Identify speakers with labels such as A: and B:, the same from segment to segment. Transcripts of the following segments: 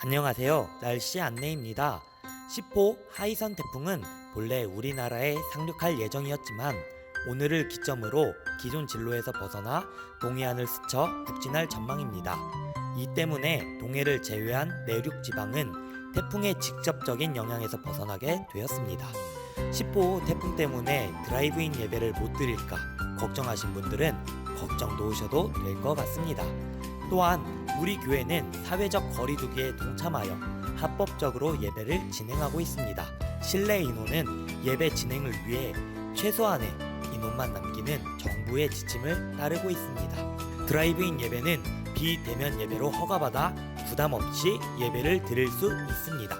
A: 안녕하세요. 날씨 안내입니다. 10호 하이선 태풍은 본래 우리나라에 상륙할 예정이었지만 오늘을 기점으로 기존 진로에서 벗어나 동해안을 스쳐 북진할 전망입니다. 이 때문에 동해를 제외한 내륙 지방은 태풍의 직접적인 영향에서 벗어나게 되었습니다. 10호 태풍 때문에 드라이브인 예배를 못 드릴까 걱정하신 분들은 걱정 놓으셔도 될 것 같습니다. 또한 우리 교회는 사회적 거리두기에 동참하여 합법적으로 예배를 진행하고 있습니다. 실내 인원은 예배 진행을 위해 최소한의 인원만 남기는 정부의 지침을 따르고 있습니다. 드라이브인 예배는 비대면 예배로 허가받아 부담 없이 예배를 드릴 수 있습니다.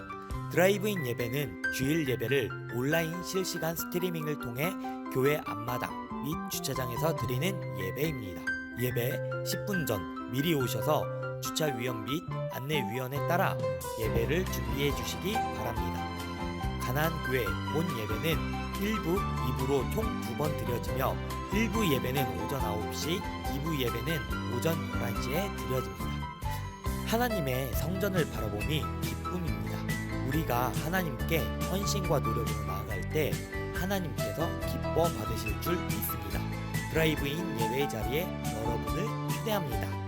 A: 드라이브인 예배는 주일 예배를 온라인 실시간 스트리밍을 통해 교회 앞마당 및 주차장에서 드리는 예배입니다. 예배 10분 전 미리 오셔서 주차 위원 및 안내 위원에 따라 예배를 준비해 주시기 바랍니다. 가난 교회 본 예배는 1부, 2부로 총 두 번 드려지며 1부 예배는 오전 9시, 2부 예배는 오전 11시에 드려집니다. 하나님의 성전을 바라보니 기쁨입니다. 우리가 하나님께 헌신과 노력으로 나아갈 때 하나님께서 기뻐 받으실 줄 믿습니다. 드라이브인 예배 자리에 여러분을 초대합니다.